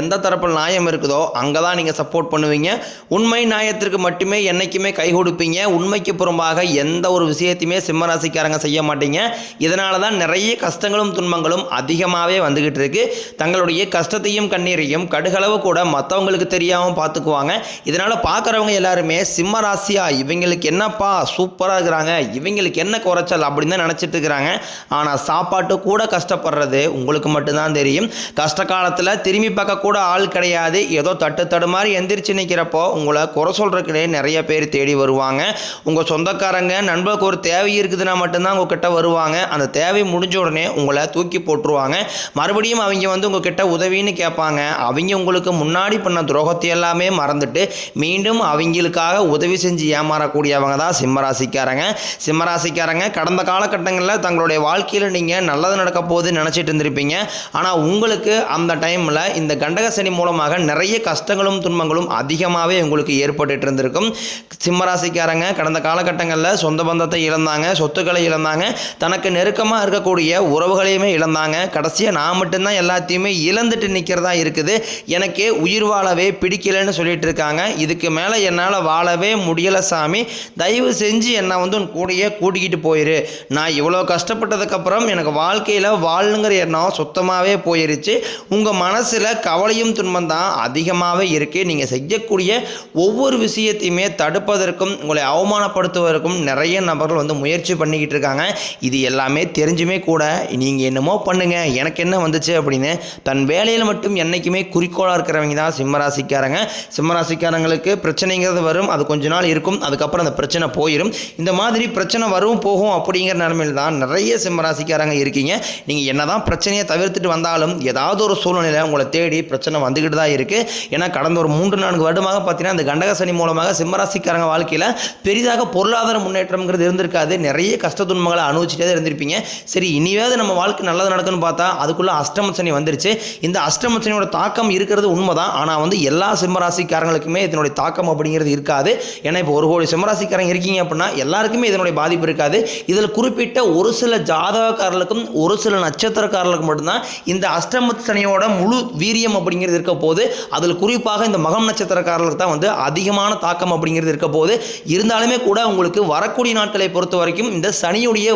எந்த தரப்பில் நியாயம் இருக்குதோ அங்கே தான் நீங்கள் சப்போர்ட் பண்ணுவீங்க. உண்மை நியாயத்திற்கு மட்டுமே என்றைக்குமே கை கொடுப்பீங்க. உண்மைக்கு புறம்பாக எந்த ஒரு விஷயத்தையுமே சிம்மராசிக்காரங்க செய்ய மாட்டீங்க. இதனால தான் நிறைய கஷ்டங்களும் துன்பங்களும் அதிகமாகவே வந்துக்கிட்டு இருக்கு. தங்களுடைய கஷ்டத்தையும் கண்ணீரையும் கடுகளவு கூட மற்றவங்களுக்கு தெரியாமல் பார்த்துக்குவாங்க இதனால் பார்க்குறவங்க எல்லாருமே சிம்ம ராசியா இவங்களுக்கு என்னப்பா சூப்பராக இருக்கிறாங்க இவங்களுக்கு என்ன குறைச்சல் அப்படின்னு தான் நினச்சிட்டு இருக்கிறாங்க. ஆனால் சாப்பாட்டு கூட கஷ்டப்படுறது உங்களுக்கு மட்டும்தான் தெரியும். கஷ்ட காலத்தில் திரும்பி பார்க்க கூட ஆள் கிடையாது. ஏதோ தட்டு தடுமாறி மாதிரி எந்திரிச்சு நிற்கிறப்போ உங்களை குறை சொல்கிறதுக்குனே நிறைய பேர் தேடி வருவாங்க. உங்கள் சொந்தக்காரங்க நண்பருக்கு ஒரு தேவை இருக்குதுன்னா மட்டும்தான் உங்ககிட்ட வருவாங்க. அந்த தேவை முடிஞ்ச உடனே உங்களை தூக்கி போட்டுருவாங்க. மறுபடியும் அவங்க வந்து உங்ககிட்ட உதவின்னு கேட்பாங்க. அவங்க உங்களுக்கு முன்னாடி பண்ண துரோகத்தை எல்லாமே மறந்துட்டு மீண்டும் அவங்களுக்காக உதவி செஞ்சு ஏமாறக்கூடியவங்க தான் சிம்மராசிக்காரங்க. சிம்மராசிக்காரங்க கடந்த காலகட்டங்களில் தங்களுடைய வாழ்க்கையில் நீங்கள் நல்லது நடக்க போகுதுன்னு நினச்சிட்டு இருந்திருப்பீங்க. ஆனால் உங்களுக்கு அந்த டைமில் இந்த கண்டக சனி மூலமாக நிறைய கஷ்டங்களும் துன்பங்களும் அதிகமாகவே உங்களுக்கு ஏற்பட்டுட்டு இருந்திருக்கும் சிம்மராசிக்காரங்க கடந்த காலகட்டங்களில் சொந்த பந்தத்தை இழந்தாங்க சொத்துக்களை இழந்தாங்க தனக்கு நெருக்கமாக இருக்கக்கூடிய உறவுகளையுமே இழந்தாங்க. கடைசியாக நான் மட்டும்தான் எல்லாத்தையுமே இழந்துட்டு நிற்கிறதா இருக்குது. எனக்கு உயிர் வாழவே பிடிக்கலைன்னு சொல்லிட்டு இருக்காங்க இதுக்கு மேலே என்னால் வாழவே முடியலை சாமி. தயவு செஞ்சு என்னை வந்து உன் கூடயே கூட்டிக்கிட்டு போயிரு. நான் இவ்வளோ கஷ்டப்பட்டதுக்கப்புறம் எனக்கு வாழ்க்கையில் வாழணுங்கிற எண்ணம் சுத்தமாகவே போயிருச்சு. உங்கள் மனசில் கவலை கவலையும் துன்பம் தான் அதிகமாகவே இருக்குது நீங்கள் செய்யக்கூடிய ஒவ்வொரு விஷயத்தையுமே தடுப்பதற்கும் உங்களை அவமானப்படுத்துவதற்கும் நிறைய நபர்கள் வந்து முயற்சி பண்ணிக்கிட்டு இருக்காங்க. இது எல்லாமே தெரிஞ்சுமே கூட நீங்கள் என்னமோ பண்ணுங்கள் எனக்கு என்ன வந்துச்சு அப்படின்னு தன் வேலையில் மட்டும் என்றைக்குமே குறிக்கோளாக இருக்கிறவங்க தான் சிம்மராசிக்காரங்க. சிம்மராசிக்காரங்களுக்கு பிரச்சனைங்கிறது வரும் அது கொஞ்ச நாள் இருக்கும் அதுக்கப்புறம் அந்த பிரச்சனை போயிடும் இந்த மாதிரி பிரச்சனை வரும் போகும் அப்படிங்கிற நிலமையில் தான் நிறைய சிம்மராசிக்காரங்க இருக்கீங்க. நீங்கள் என்னதான் பிரச்சனையை தவிர்த்துட்டு வந்தாலும் ஏதாவது ஒரு சூழ்நிலையில் உங்களை தேடி பிரச்சனை வந்துக்கிட்டு தான் இருக்குது ஏன்னா கடந்த ஒரு மூன்று நான்கு வருடமாக பார்த்தீங்கன்னா இந்த கண்டக சனி மூலமாக சிம்மராசிக்காரங்க வாழ்க்கையில் பெரிதாக பொருளாதார முன்னேற்றம்ங்கிறது இருந்திருக்காது. நிறைய கஷ்ட துன்பங்களை அனுபவிச்சுட்டே தான் இருந்திருப்பீங்க. சரி இனியாவது நம்ம வாழ்க்கை நல்லது நடக்குன்னு பார்த்தா அதுக்குள்ளே அஷ்டம சனி வந்துருச்சு. இந்த அஷ்டம சனியோட தாக்கம் இருக்கிறது உண்மைதான். ஆனால் வந்து எல்லா சிம்மராசிக்காரங்களுக்குமே இதனுடைய தாக்கம் அப்படிங்கிறது இருக்காது. ஏன்னா இப்போ ஒரு கோடி சிம்மராசிக்காரங்க இருக்கீங்க அப்படின்னா எல்லாருக்குமே இதனுடைய பாதிப்பு இருக்காது. இதில் குறிப்பிட்ட ஒரு சில ஜாதகக்காரர்களுக்கும் ஒரு சில நட்சத்திரக்காரர்களுக்கும் மட்டும்தான் இந்த அஷ்டம சனியோட முழு வீரியம் அப்படிங்கிறது இருக்க போது அதில் குறிப்பாக இந்த மகம் நட்சத்திரக்காரர்களுக்கு தான் வந்து அதிகமான தாக்கம் அப்படிங்கிறது இருக்க போது இருந்தாலுமே கூட உங்களுக்கு வரக்கூடிய நாட்களை பொறுத்த வரைக்கும் இந்த சனியுடைய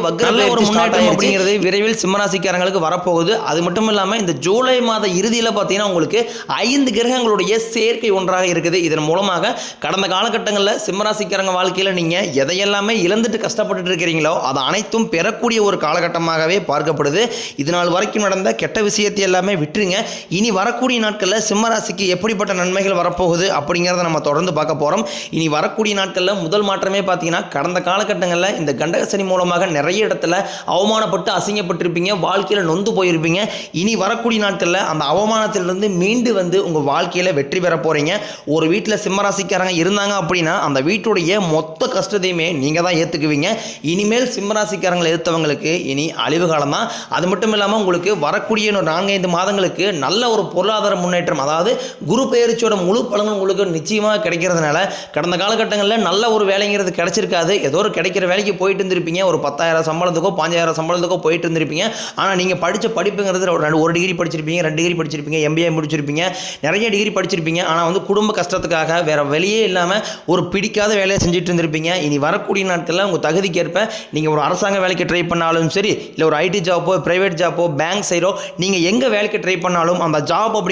ஒரு முன்னேற்றம் அப்படிங்கிறது விரைவில் சிம்மராசிக்காரங்களுக்கு வரப்போகுது. அது மட்டும் இல்லாமல் இந்த ஜூலை மாத இறுதியில் பார்த்தீங்கன்னா உங்களுக்கு ஐந்து கிரகங்களுடைய சேர்க்கை ஒன்றாக இருக்குது. இதன் மூலமாக கடந்த காலகட்டங்களில் சிம்மராசிக்காரங்க வாழ்க்கையில் நீங்கள் எதையெல்லாமே இழந்துட்டு கஷ்டப்பட்டுட்டு இருக்கிறீங்களோ அது அனைத்தும் பெறக்கூடிய ஒரு காலகட்டமாகவே பார்க்கப்படுது. இது நாள் வரைக்கும் நடந்த கெட்ட விஷயத்தை எல்லாமே விட்டுருங்க. இனி வரக்கூடிய நாட்களில் சிம்மராசிக்கு எப்படிப்பட்ட நன்மைகள் வரப்போகுது அப்படிங்கிறத நம்ம தொடர்ந்து பார்க்க போகிறோம் இனி வரக்கூடிய நாட்களில் முதல் மாற்றமே பார்த்தீங்கன்னா கடந்த காலகட்டங்களில் இந்த கண்டகசனி மூலமாக நிறைய இடத்துல அவமானப்பட்டு அசிங்கப்பட்டிருப்பீங்க வாழ்க்கையில் நொந்து போயிருப்பீங்க. இனி வரக்கூடிய நாட்களில் அந்த அவமானத்திலிருந்து மீண்டு வந்து உங்கள் வாழ்க்கையில் வெற்றி பெற போகிறீங்க ஒரு வீட்டில் சிம்மராசிக்காரங்க இருந்தாங்க அப்படின்னா அந்த வீட்டுடைய மொத்த கஷ்டத்தையுமே நீங்கள் தான் ஏற்றுக்குவீங்க இனிமேல் சிம்மராசிக்காரங்களை எதிர்த்தவங்களுக்கு இனி அழிவு காலம் தான் அது மட்டும் இல்லாமல் உங்களுக்கு வரக்கூடிய நான்கைந்து மாதங்களுக்கு நல்ல ஒரு பொருளாதார முன்னேற்றம் அதாவது குரு பெயர்ச்சியோட முழு பலனும் உங்களுக்கு நிச்சயமாக கிடைக்கிறதுனால கடந்த காலகட்டங்களில் நல்ல ஒரு வேலைங்கிறது கிடைச்சிருக்காது. ஏதோ ஒரு கிடைக்கிற வேலைக்கு போயிட்டு இருந்திருப்பீங்க. ஒரு பத்தாயிரம் சம்பளத்துக்கோ பாஞ்சாயிரம் சம்பளத்துக்கோ போயிட்டு இருந்திருப்பீங்க. ஆனால் நீங்கள் படித்த படிப்புங்கிறது ஒரு ரெண்டு- ஒரு டிகிரி படிச்சிருப்பீங்க ரெண்டு டிகிரி படிச்சிருப்பீங்க எம்பிஏ முடிச்சிருப்பீங்க. நிறைய டிகிரி படிச்சிருப்பீங்க. ஆனால் வந்து குடும்ப கஷ்டத்துக்காக வேற வெளியே இல்லாமல் ஒரு பிடிக்காத வேலையை செஞ்சுட்டு இருந்திருப்பீங்க. இனி வரக்கூடிய நாட்களில் உங்கள் தகுதிக்கேற்ப நீங்கள் ஒரு அரசாங்க வேலைக்கு ட்ரை பண்ணாலும் சரி இல்லை ஒரு ஐடி ஜாப்போ ப்ரைவேட் ஜாப்போ பேங்க் சைடோ நீங்கள் எங்கே வேலைக்கு ட்ரை பண்ணாலும் அந்த ஜாப் அப்படி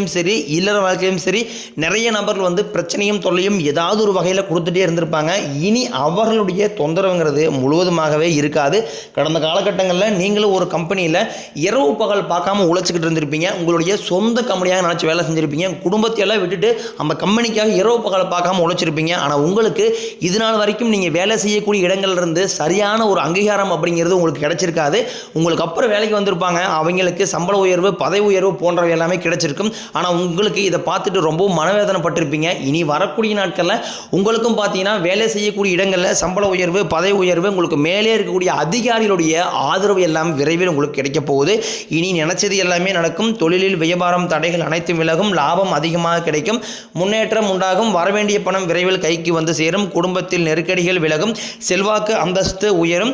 வாழ்க்கையும் சரி இல்லற வாழ்க்கையும் சரி நிறைய நபர்கள் வந்து பிரச்சனையும் தொல்லையும் ஏதாவது ஒரு வகையில் கொடுத்துட்டே இருந்திருப்பாங்க. இனி அவர்களுடைய தொந்தரவுங்கிறது முழுவதுமாகவே இருக்காது. கடந்த காலகட்டங்களில் நீங்களும் ஒரு கம்பெனியில் இரவு பகல் பார்க்காம உழைச்சிக்கிட்டு இருந்திருப்பீங்க. உங்களுடைய சொந்த கம்பெனியாக நினச்சி வேலை செஞ்சுருப்பீங்க. குடும்பத்தை எல்லாம் விட்டுட்டு அந்த கம்பெனிக்காக இரவு பகல் பார்க்காம உழைச்சிருப்பீங்க. ஆனால் உங்களுக்கு இது நாள் வரைக்கும் நீங்கள் வேலை செய்யக்கூடிய இடங்கள்ல இருந்து சரியான ஒரு அங்கீகாரம் அப்படிங்கிறது உங்களுக்கு கிடைச்சிருக்காது. உங்களுக்கு அப்புறம் வேலைக்கு வந்திருப்பாங்க. அவங்களுக்கு சம்பள உயர்வு பதவி உயர்வு போன்றவை எல்லாமே கிடைச்சிருக்கும். ஆனால் உங்களுக்கு இதை பார்த்துட்டு ரொம்ப மனவேதனைப்பட்டிருப்பீங்க. இனி வரக்கூடிய நாட்களில் உங்களுக்கும் பார்த்தீங்கன்னா வேலை செய்யக்கூடிய இடங்களில் சம்பள உயர்வு பதவி உயர்வு உங்களுக்கு மேலே இருக்கக்கூடிய அதிகாரிகளுடைய ஆதரவு எல்லாம் விரைவில் உங்களுக்கு கிடைக்க போகுது. இனி நினைச்சது எல்லாமே நடக்கும். தொழிலில் வியாபாரம் தடைகள் அனைத்தும் விலகும். லாபம் அதிகமாக கிடைக்கும். முன்னேற்றம் உண்டாகும். வரவேண்டிய பணம் விரைவில் கைக்கு வந்து சேரும். குடும்பத்தில் நெருக்கடிகள் விலகும். செல்வாக்கு அந்தஸ்து உயரும்.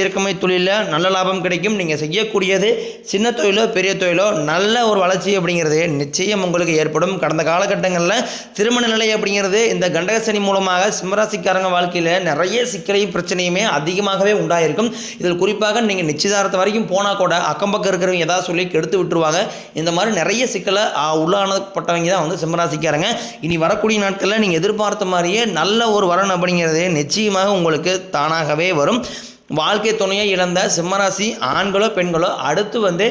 இறக்குமதி தொழிலில் நல்ல லாபம் கிடைக்கும். நீங்கள் செய்யக்கூடியது சின்ன தொழிலோ பெரிய தொழிலோ நல்ல ஒரு வளர்ச்சி அப்படிங்கிறது நிச்சயம் உங்களுக்கு ஏற்படும். கடந்த காலகட்டங்களில் திருமண நிலை அப்படிங்கிறது இந்த கண்டகசனி மூலமாக சிம்மராசிக்காரங்க வாழ்க்கையில் நிறைய சிக்கலையும் பிரச்சனையுமே அதிகமாகவே உண்டாயிருக்கும். இதில் குறிப்பாக நீங்கள் நிச்சயதாரத்தை வரைக்கும் போனால் கூட அக்கம் பக்கம் இருக்கிறவங்க ஏதாவது சொல்லி கெடுத்து விட்டுருவாங்க. இந்த மாதிரி நிறைய சிக்கலை உள்ளானப்பட்டவங்க தான் வந்து சிம்மராசிக்காரங்க. இனி வரக்கூடிய நாட்களில் நீங்கள் எதிர்பார்த்த மாதிரியே நல்ல ஒரு வரன் அப்படிங்கிறது நிச்சயமாக உங்களுக்கு தானாகவே வரும். வாழ்க்கை துணையை இழந்த சிம்மராசி ஆண்களோ பெண்களோ அடுத்து வந்து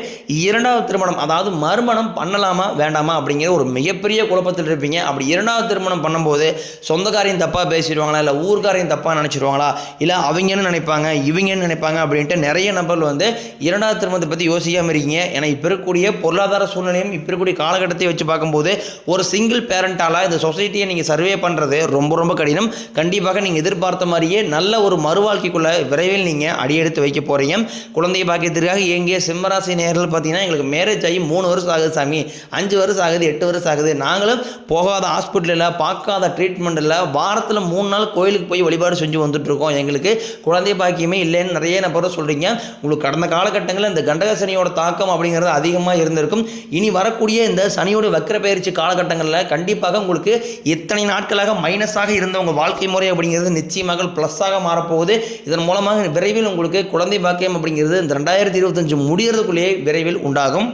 இரண்டாவது திருமணம் அதாவது மறுமணம் பண்ணலாமா வேண்டாமா அப்படிங்கிற ஒரு மிகப்பெரிய குழப்பத்தில் இருப்பீங்க. அப்படி இரண்டாவது திருமணம் பண்ணும்போது சொந்தக்காரையும் தப்பாக பேசிடுவாங்களா இல்லை ஊர்க்காரையும் தப்பாக நினச்சிடுவாங்களா இல்லை அவங்கன்னு நினைப்பாங்க இவங்கன்னு நினைப்பாங்க அப்படின்ட்டு நிறைய நபர்கள் வந்து இரண்டாவது திருமணத்தை பற்றி யோசிக்காமல் இருக்கீங்க. ஏன்னா இப்போ இருக்கக்கூடிய பொருளாதார சூழ்நிலையும் இப்போ இருக்கக்கூடிய காலகட்டத்தை வச்சு பார்க்கும்போது ஒரு சிங்கிள் பேரண்டால் இந்த சொசைட்டியை நீங்கள் சர்வே பண்ணுறது ரொம்ப ரொம்ப கடினம். கண்டிப்பாக நீங்கள் எதிர்பார்த்த மாதிரியே நல்ல ஒரு மறுவாழ்க்கைக்குள்ளே விரைவில் நீங்கள் அடியெடுத்து வைக்க போகிறீங்க குழந்தை பாக்கியத்திற்காக இயங்கிய சிம்மராசி நேரில் பார்த்தீங்கன்னா எங்களுக்கு மேரேஜ் ஆகி மூணு வருஷம் ஆகுது சாமி. அஞ்சு வருஷம் ஆகுது எட்டு வருஷம் ஆகுது. நாங்களும் போகாத ஹாஸ்பிட்டலில் பார்க்காத ட்ரீட்மெண்ட் இல்லை வாரத்தில் மூணு நாள் கோயிலுக்கு போய் வழிபாடு செஞ்சு வந்துட்டுருக்கோம் எங்களுக்கு குழந்தை பாக்கியமே இல்லைன்னு நிறைய நபர் சொல்கிறீங்க உங்களுக்கு கடந்த காலகட்டங்களில் இந்த கண்டகசனியோட தாக்கம் அப்படிங்கிறது அதிகமாக இருந்திருக்கும். இனி வரக்கூடிய இந்த சனியோட வக்கர பயிற்சி காலகட்டங்களில் கண்டிப்பாக உங்களுக்கு இத்தனை நாட்களாக மைனஸாக இருந்த உங்கள் வாழ்க்கை முறை அப்படிங்கிறது நிச்சயமாக ப்ளஸ்ஸாக மாறப்போகுது. இதன் மூலமாக விரைவில் உங்களுக்கு குழந்தை பாக்கியம் அப்படிங்கிறது இந்த ரெண்டாயிரத்தி இருபத்தஞ்சு முடியறதுக்குள்ளேயே விரைவில் உண்டாகும்.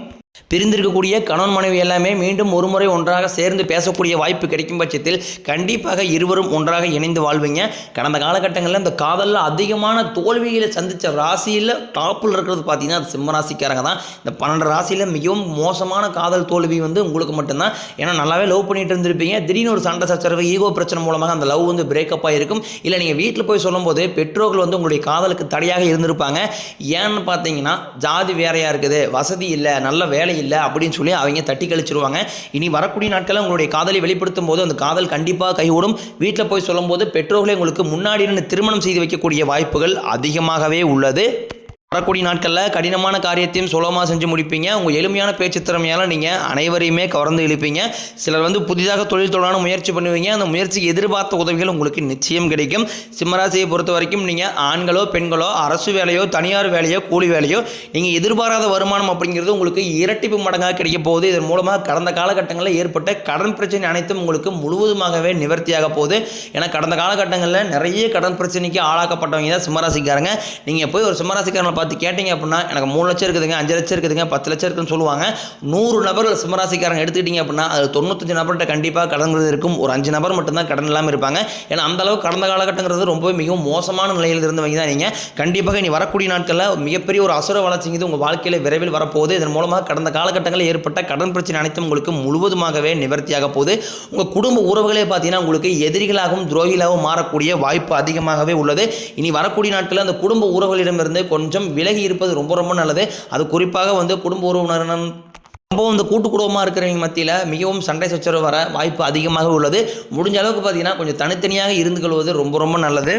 பிரிந்திருக்கக்கூடிய கணவன் மனைவி எல்லாமே மீண்டும் ஒரு முறை ஒன்றாக சேர்ந்து பேசக்கூடிய வாய்ப்பு கிடைக்கும் பட்சத்தில் கண்டிப்பாக இருவரும் ஒன்றாக இணைந்து வாழ்வீங்க. கடந்த காலகட்டங்களில் இந்த காதலில் அதிகமான தோல்விகளை சந்தித்த ராசியில் டாப்பில் இருக்கிறது பார்த்தீங்கன்னா அது சிம்ம ராசிக்காரங்க தான். இந்த பன்னெண்டு ராசியில் மிகவும் மோசமான காதல் தோல்வி வந்து உங்களுக்கு மட்டும்தான். ஏன்னா நல்லாவே லவ் பண்ணிட்டு இருந்திருப்பீங்க. திடீர்னு ஒரு சண்டை சச்சரவு ஈகோ பிரச்சனை மூலமாக அந்த லவ் வந்து பிரேக்கப் ஆகிருக்கும் இல்லை நீங்கள் வீட்டில் போய் சொல்லும்போது பெற்றோர்கள் வந்து உங்களுடைய காதலுக்கு தடையாக இருந்திருப்பாங்க. ஏன்னு பார்த்தீங்கன்னா ஜாதி வேறையாக இருக்குது வசதி இல்லை நல்ல வேலை இல்லை அப்படின்னு சொல்லி அவங்க தட்டி கழிச்சிருவாங்க. இனி வரக்கூடிய நாட்களில் உங்களுடைய காதலை வெளிப்படுத்தும் போது அந்த காதல் கண்டிப்பாக கைகூடும். வீட்டில் போய் சொல்லும்போது பெற்றோர்களை உங்களுக்கு முன்னாடி திருமணம் செய்து வைக்கக்கூடிய வாய்ப்புகள் அதிகமாகவே உள்ளது. வரக்கூடிய நாட்களில் கடினமான காரியத்தையும் சுலபமாக செஞ்சு முடிப்பீங்க. உங்கள் எளிமையான பேச்சு திறமையால் நீங்கள் அனைவரையுமே கவர்ந்து இழுப்பீங்க. சிலர் வந்து புதிதாக தொழில் தொடரான முயற்சி பண்ணுவீங்க. அந்த முயற்சிக்கு எதிர்பார்த்த உதவிகள் உங்களுக்கு நிச்சயம் கிடைக்கும். சிம்மராசியை பொறுத்த வரைக்கும் நீங்கள் ஆண்களோ பெண்களோ அரசு வேலையோ தனியார் வேலையோ கூலி வேலையோ நீங்கள் எதிர்பாராத வருமானம் அப்படிங்கிறது உங்களுக்கு இரட்டிப்பு மடங்காக கிடைக்க போகுது. இதன் மூலமாக கடந்த காலகட்டங்களில் ஏற்பட்ட கடன் பிரச்சனை அனைத்தும் உங்களுக்கு முழுவதுமாகவே நிவர்த்தியாக போகுது. ஏன்னா கடந்த காலகட்டங்களில் நிறைய கடன் பிரச்சனைக்கு ஆளாக்கப்பட்டவங்க தான் சிம்மராசிக்காரங்க. நீங்கள் போய் ஒரு சிம்மராசிக்காரங்களை பார்த்து கேட்டீங்க அப்படின்னா எனக்கு மூணு லட்சம் இருக்குதுங்க அஞ்சு லட்சம் இருக்குதுங்க பத்து லட்சம் இருக்குதுன்னு சொல்லுவாங்க. நூறு நபர்கள் சிம்மராசிக்காரங்க எடுத்துக்கிட்டீங்க அப்படின்னா அது தொண்ணூத்தஞ்சு நபர்கிட்ட கண்டிப்பாக கடன்கிறது இருக்கும். ஒரு அஞ்சு நபர் மட்டும்தான் கடன் இல்லாமல் இருப்பாங்க. ஏன்னா அந்த அளவு கடந்த காலகட்டங்கிறது ரொம்பவே மிகவும் மோசமான நிலையில் இருந்தவங்க தான் நீங்கள் கண்டிப்பாக இனி வரக்கூடிய நாட்களில் மிகப்பெரிய ஒரு அசுர வளர்ச்சிங்கிறது உங்கள் வாழ்க்கையில் விரைவில் வரப்போகுது. இதன் மூலமாக கடந்த காலகட்டங்களில் ஏற்பட்ட கடன் பிரச்சனை அனைத்தும் உங்களுக்கு முழுவதுமாகவே நிவர்த்தியாக போகுது. உங்கள் குடும்ப உறவுகளே பார்த்தீங்கன்னா உங்களுக்கு எதிரிகளாகவும் துரோகிகளாகவும் மாறக்கூடிய வாய்ப்பு அதிகமாகவே உள்ளது. இனி வரக்கூடிய நாட்களில் அந்த குடும்ப உறவுகளிடமிருந்து கொஞ்சம் விலகி இருப்பது ரொம்ப ரொம்ப நல்லது. அது குறிப்பாக வந்து குடும்ப உறவினரின் ரொம்பவும் இந்த கூட்டு குடும்பமாக இருக்கிறவங்க மத்தியில் மிகவும் சண்டை சச்சரவு வர வாய்ப்பு அதிகமாக உள்ளது. முடிஞ்ச அளவுக்கு பார்த்தீங்கன்னா கொஞ்சம் தனித்தனியாக இருந்து கொள்வது ரொம்ப ரொம்ப நல்லது.